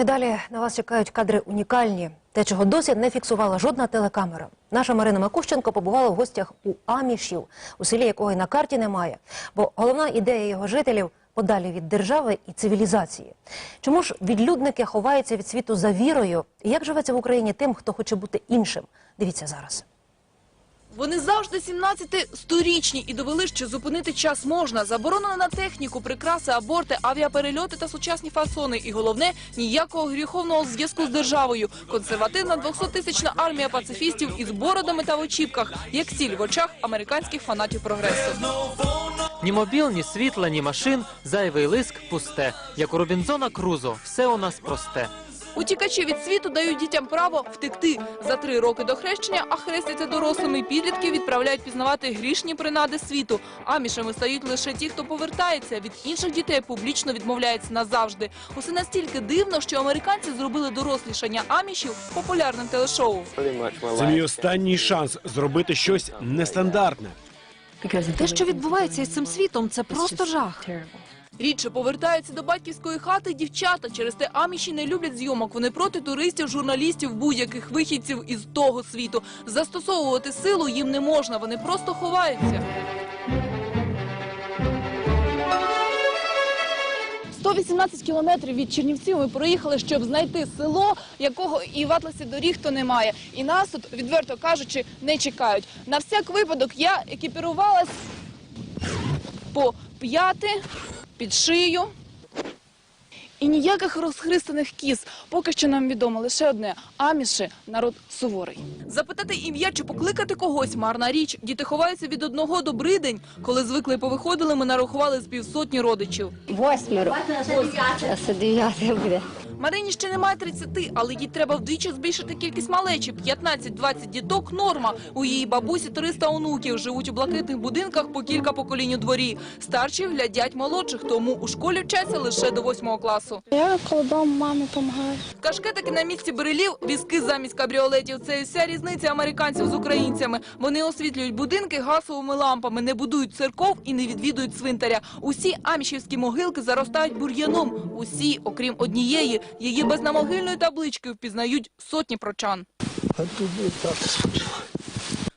І далі на вас чекають кадри унікальні. Те, чого досі не фіксувала жодна телекамера. Наша Марина Макущенко побувала в гостях у Амішів, у селі якого й на карті немає. Бо головна ідея його жителів подалі від держави і цивілізації. Чому ж відлюдники ховаються від світу за вірою? І як живеться в Україні тим, хто хоче бути іншим? Дивіться зараз. Вони завжди 17-сторічні і довели, що зупинити час можна. Заборонено на техніку, прикраси, аборти, авіаперельоти та сучасні фасони. І головне – ніякого гріховного зв'язку з державою. Консервативна 200-тисячна армія пацифістів із бородами та в очіпках, як ціль в очах американських фанатів прогресу. Ні мобіл, ні світла, ні машин, зайвий лиск пусте. Як у Робінзона Крузо, все у нас просте. Утікачі від світу дають дітям право втекти. За три роки до хрещення, а хрестяться дорослими, підлітки відправляють пізнавати грішні принади світу. Амішами стають лише ті, хто повертається. Від інших дітей публічно відмовляється назавжди. Усе настільки дивно, що американці зробили дорослішання амішів популярним телешоу. Це мій останній шанс зробити щось нестандартне. Те, що відбувається із цим світом, це просто жах. Рідше повертаються до батьківської хати дівчата. Через те аміші не люблять зйомок. Вони проти туристів, журналістів, будь-яких вихідців із того світу. Застосовувати силу їм не можна. Вони просто ховаються. 118 кілометрів від Чернівців ми проїхали, щоб знайти село, якого і в атласі доріг то немає. І нас тут, відверто кажучи, не чекають. На всяк випадок я екіпірувалась по п'яти, під шию. І ніяких розхристаних кіз. Поки що нам відомо лише одне – аміші – народ суворий. Запитати ім'я чи покликати когось – марна річ. Діти ховаються від одного до бридень. Коли звикли повиходили, ми нарахували з півсотні родичів. Восьмеро. Це дев'яте буде. Марині ще немає 30, але їй треба вдвічі збільшити кількість малечі. 15-20 діток – норма. У її бабусі 300 онуків. Живуть у блакитних будинках по кілька поколінь у дворі. Старші глядять молодших, тому у школі вчаться лише до 8 класу. Я дому мамі допомагаю. Кашкетики на місці берелів, візки замість кабріолетів. Це вся різниця американців з українцями. Вони освітлюють будинки газовими лампами, не будують церков і не відвідують цвинтаря. Усі амішівські могилки заростають бур'яном. Усі, окрім однієї, її без намогильної таблички впізнають сотні прочан.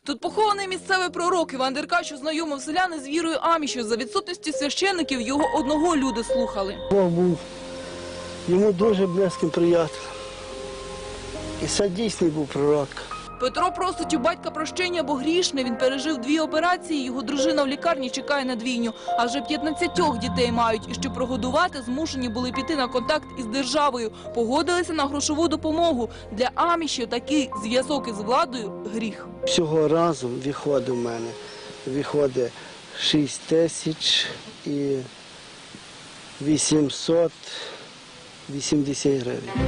Тут похований місцевий пророк Іван Деркач знайомив селяни з вірою амішів. За відсутності священників його одного люди слухали. Бог був йому дуже близьким приятелем. І це дійсний був пророк. Петро просить у батька прощення, бо грішний. Він пережив дві операції, його дружина в лікарні чекає на двійню. А вже 15 дітей мають. І щоб прогодувати, змушені були піти на контакт із державою. Погодилися на грошову допомогу. Для амішів такий зв'язок із владою – гріх. Всього разом виходить у мене. Виходить 6 тисяч і 880 гривень.